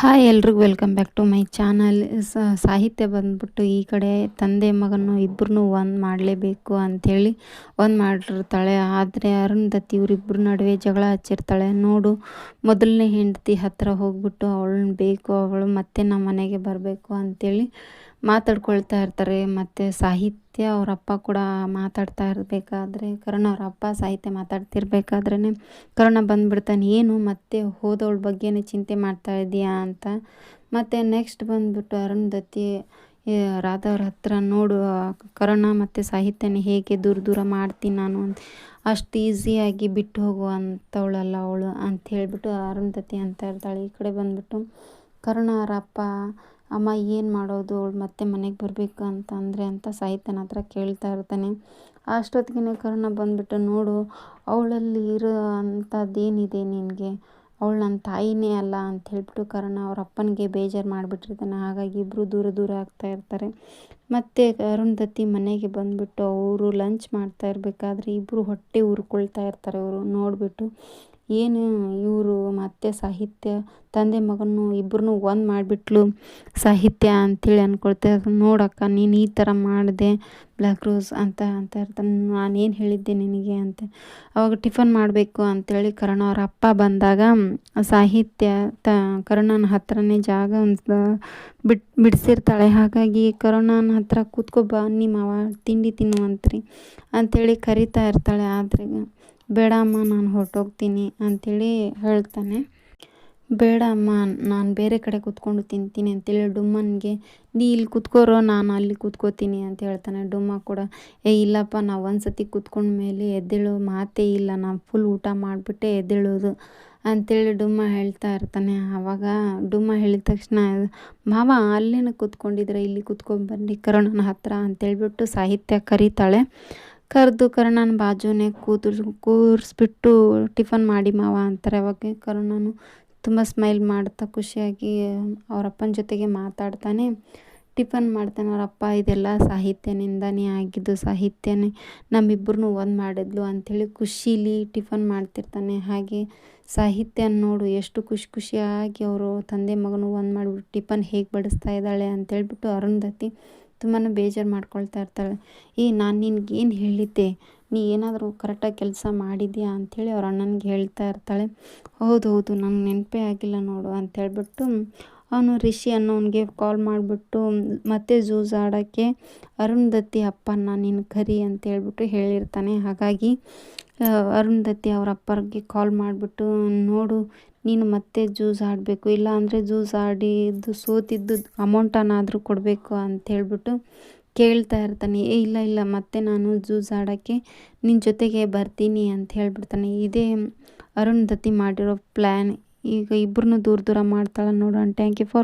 Hi ಎಲ್ರಿಗೂ welcome back to my channel Sahitya ಬಂದ್ಬಿಟ್ಟು ಈ ಕಡೆ ತಂದೆ ಮಗನು ಇಬ್ಬರನ್ನೂ ಒಂದು ಮಾಡಲೇಬೇಕು ಅಂಥೇಳಿ ಒಂದು ಮಾಡಿರ್ತಾಳೆ. ಆದರೆ ಅರುಂಧತಿ ಇವರಿಬ್ಬರ ನಡುವೆ ಜಗಳ ಹಚ್ಚಿರ್ತಾಳೆ. ನೋಡು, ಮೊದಲನೇ ಹೆಂಡತಿ ಹತ್ತಿರ ಹೋಗ್ಬಿಟ್ಟು ಅವಳನ್ನ ಬೇಕು, ಅವಳು ಮತ್ತೆ ನಮ್ಮ ಮನೆಗೆ ಬರಬೇಕು ಅಂಥೇಳಿ ಮಾತಾಡ್ಕೊಳ್ತಾ ಇರ್ತಾರೆ, ಮತ್ತು ಸಾಹಿತ್ಯ ಅವ್ರ ಅಪ್ಪ ಕೂಡ ಮಾತಾಡ್ತಾ ಇರಬೇಕಾದ್ರೆ, ಕರುಣ ಅವ್ರ ಅಪ್ಪ ಸಾಹಿತ್ಯ ಮಾತಾಡ್ತಿರ್ಬೇಕಾದ್ರೇ ಕರುಣ ಬಂದುಬಿಡ್ತಾನೆ, ಏನು ಮತ್ತೆ ಹೋದವಳ ಬಗ್ಗೆನೇ ಚಿಂತೆ ಮಾಡ್ತಾ ಇದೆಯಾ ಅಂತ. ಮತ್ತು ನೆಕ್ಸ್ಟ್ ಬಂದ್ಬಿಟ್ಟು ಅರುಂಧತಿ ರಾಧವ್ರ ಹತ್ರ ನೋಡು ಕರುಣ ಮತ್ತು ಸಾಹಿತ್ಯನ ಹೇಗೆ ದೂರ ದೂರ ಮಾಡ್ತೀನಿ ನಾನು ಅಂತ. ಅಷ್ಟು ಈಸಿಯಾಗಿ ಬಿಟ್ಟು ಹೋಗುವಂಥವಳಲ್ಲ ಅವಳು ಅಂತ ಹೇಳಿಬಿಟ್ಟು ಅರುಂಧತಿ ಅಂತ ಇರ್ತಾಳೆ. ಈ ಕಡೆ ಬಂದ್ಬಿಟ್ಟು ಕರುಣ ಅವರಪ್ಪ ಅಮ್ಮ ಏನು ಮಾಡೋದು? ಅವಳು ಮತ್ತೆ ಮನೆಗೆ ಬರಬೇಕು ಅಂತಂದರೆ ಅಂತ ಸಾಹಿತ್ಯನ ಹತ್ರ ಕೇಳ್ತಾ ಇರ್ತಾನೆ. ಅಷ್ಟೊತ್ತಿಗೆ ಕರುಣ ಬಂದುಬಿಟ್ಟು, ನೋಡು, ಅವಳಲ್ಲಿ ಇರೋ ಅಂಥದ್ದೇನಿದೆ ನಿನಗೆ? ಅವಳು ನನ್ನ ತಾಯಿನೇ ಅಲ್ಲ ಅಂತ ಹೇಳ್ಬಿಟ್ಟು ಕರುಣ ಅವ್ರ ಅಪ್ಪನಿಗೆ ಬೇಜಾರು ಮಾಡಿಬಿಟ್ಟಿರ್ತಾನೆ. ಹಾಗಾಗಿ ಇಬ್ಬರು ದೂರ ದೂರ ಆಗ್ತಾ ಇರ್ತಾರೆ. ಮತ್ತು ಅರುಂಧತಿ ಮನೆಗೆ ಬಂದುಬಿಟ್ಟು, ಅವರು ಲಂಚ್ ಮಾಡ್ತಾ ಇರಬೇಕಾದ್ರೆ ಇಬ್ಬರು ಹೊಟ್ಟೆ ಉರ್ಕೊಳ್ತಾ ಇರ್ತಾರೆ ಅವರು. ನೋಡಿಬಿಟ್ಟು ಏನು ಇವರು ಮತ್ತೆ ಸಾಹಿತ್ಯ, ತಂದೆ ಮಗನು ಇಬ್ಬರನ್ನು ಒಂದು ಮಾಡಿಬಿಟ್ಲು. ಸಾಹಿತ್ಯ ಅಂಥೇಳಿ ಅಂದ್ಕೊಳ್ತೆ ನೋಡಕ್ಕ ನೀನು ಈ ಥರ ಮಾಡಿದೆ ಬ್ಲ್ಯಾಕ್ ರೋಸ್ ಅಂತ ಅಂತ ಇರ್ತಾನೆ ನಾನೇನು ಹೇಳಿದ್ದೆ ನಿನಗೆ ಅಂತ. ಅವಾಗ ಟಿಫನ್ ಮಾಡಬೇಕು ಅಂಥೇಳಿ ಕರ್ಣ ಅವ್ರ ಅಪ್ಪ ಬಂದಾಗ ಸಾಹಿತ್ಯ ತ, ಕರುಣನ ಹತ್ರನೇ ಜಾಗ ಒಂದು ಬಿಟ್, ಬಿಡಿಸಿರ್ತಾಳೆ. ಹಾಗಾಗಿ ಕರುಣನ ಹತ್ರ ಕೂತ್ಕೊ ನಿಮ್ಮ ಮಾವ ತಿಂಡಿ ತಿನ್ನುವಂತ್ರಿ ಅಂಥೇಳಿ ಕರಿತಾ ಇರ್ತಾಳೆ ಆದರೆ ಬೇಡ ಅಮ್ಮ ನಾನು ಹೊರಟೋಗ್ತೀನಿ ಅಂಥೇಳಿ ಹೇಳ್ತಾನೆ. ಬೇಡ ಅಮ್ಮ ನಾನು ಬೇರೆ ಕಡೆ ಕೂತ್ಕೊಂಡು ತಿಂತೀನಿ ಅಂತೇಳಿ ಡುಮ್ಮನಿಗೆ, ನೀ ಇಲ್ಲಿ ಕೂತ್ಕೋರೋ, ನಾನು ಅಲ್ಲಿ ಕೂತ್ಕೋತೀನಿ ಅಂತ ಹೇಳ್ತಾನೆ ಡುಮ್ಮ ಕೂಡ. ಏ, ಇಲ್ಲಪ್ಪ, ನಾವು ಒಂದು ಸತಿ ಕೂತ್ಕೊಂಡ ಮೇಲೆ ಎದ್ದೇಳೋ ಮಾತೇ ಇಲ್ಲ ನಾನು ಫುಲ್ ಊಟ ಮಾಡಿಬಿಟ್ಟೆ ಎದ್ದೇಳೋದು ಅಂತೇಳಿ ಡುಮ್ಮ ಹೇಳ್ತಾ ಇರ್ತಾನೆ. ಆವಾಗ ಡುಮ್ಮ ಹೇಳಿದ ತಕ್ಷಣ, ಮಾವ, ಅಲ್ಲೇನ ಕೂತ್ಕೊಂಡಿದ್ರೆ ಇಲ್ಲಿ ಕೂತ್ಕೊಂಡು ಬನ್ನಿ, ಕರುಣನ ಹತ್ರ ಅಂತೇಳ್ಬಿಟ್ಟು ಸಾಹಿತ್ಯ ಕರೀತಾಳೆ. ಕರೆದು ಕರ್ಣನ ಬಾಜುನೇ ಕೂತು ಕೂರಿಸ್ಬಿಟ್ಟು ಟಿಫನ್ ಮಾಡಿ ಮಾವ ಅಂತಾರೆ. ಅವಾಗ ಕರ್ಣನು ತುಂಬ ಸ್ಮೈಲ್ ಮಾಡ್ತಾ ಖುಷಿಯಾಗಿ ಅವರಪ್ಪನ ಜೊತೆಗೆ ಮಾತಾಡ್ತಾನೆ. ಟಿಫನ್ ಮಾಡ್ತಾನೆ ಅವರಪ್ಪ ಇದೆಲ್ಲ ಸಾಹಿತ್ಯನಿಂದನೇ ಆಗಿದ್ದು ಸಾಹಿತ್ಯನೇ. ನಮ್ಮಿಬ್ಬರನ್ನೂ ಒಂದು ಮಾಡಿದ್ಲು ಅಂಥೇಳಿ ಖುಷೀಲಿ ಟಿಫನ್ ಮಾಡ್ತಿರ್ತಾನೆ. ಹಾಗೆ ಸಾಹಿತ್ಯ ನೋಡು ಎಷ್ಟು ಖುಷಿ ಖುಷಿಯಾಗಿ ಅವರು ತಂದೆ ಮಗನು ಒಂದು ಮಾಡಿಬಿಟ್ಟು ಟಿಫನ್ ಹೇಗೆ ಬಡಿಸ್ತಾ ಇದ್ದಾಳೆ ಅಂತೇಳ್ಬಿಟ್ಟು ಅರುಂಧತಿ ತುಂಬಾ ಬೇಜಾರು ಮಾಡ್ಕೊಳ್ತಾ ಇರ್ತಾಳೆ. ಏ, ನಾನು ನಿನಗೇನು ಹೇಳಿದ್ದೆ? ನೀ ಏನಾದರೂ ಕರೆಕ್ಟಾಗಿ ಕೆಲಸ ಮಾಡಿದ್ಯಾ? ಅಂಥೇಳಿ ಅವ್ರ ಅಣ್ಣನಿಗೆ ಹೇಳ್ತಾ ಇರ್ತಾಳೆ. ಹೌದು ಹೌದು, ನಂಗೆ ನೆನಪೇ ಆಗಿಲ್ಲ ನೋಡು ಅಂಥೇಳ್ಬಿಟ್ಟು ಅವನು ರಿಷಿ ಅನ್ನೋನಿಗೆ ಕಾಲ್ ಮಾಡಿಬಿಟ್ಟು, ಮತ್ತೆ ಝೂಸ್ ಆಡೋಕ್ಕೆ ಅರುಂಧತಿ ಅಪ್ಪನ ನೀನು ಕರಿ ಅಂತ ಹೇಳಿಬಿಟ್ಟು ಹೇಳಿರ್ತಾನೆ. ಹಾಗಾಗಿ ಅರುಂಧತಿ ಅವ್ರ ಅಪ್ಪರಿಗೆ ಕಾಲ್ ಮಾಡಿಬಿಟ್ಟು, ನೋಡು, ನೀನು ಮತ್ತೆ ಜೂಸ್ ಆಡಬೇಕು ಇಲ್ಲ ಅಂದರೆ ಜ್ಯೂಸ್ ಆಡಿದ್ದು ಸೋತಿದ್ದು ಅಮೌಂಟನ್ನಾದರೂ ಕೊಡಬೇಕು ಅಂತ ಹೇಳಿಬಿಟ್ಟು ಕೇಳ್ತಾ ಇರ್ತಾನೆ. ಏ, ಇಲ್ಲ ಇಲ್ಲ, ಮತ್ತೆ ನಾನು ಜೂಸ್ ಆಡೋಕ್ಕೆ ನಿನ್ನ ಜೊತೆಗೆ ಬರ್ತೀನಿ ಅಂತ ಹೇಳ್ಬಿಡ್ತಾನೆ. ಇದೇ ಅರುಂಧತಿ ಮಾಡಿರೋ ಪ್ಲ್ಯಾನ್ ಈಗ ಇಬ್ಬರನ್ನು ದೂರ ದೂರ ಮಾಡ್ತಾಳೆ ನೋಡೋಣ ಥ್ಯಾಂಕ್ ಯು ಫಾರ್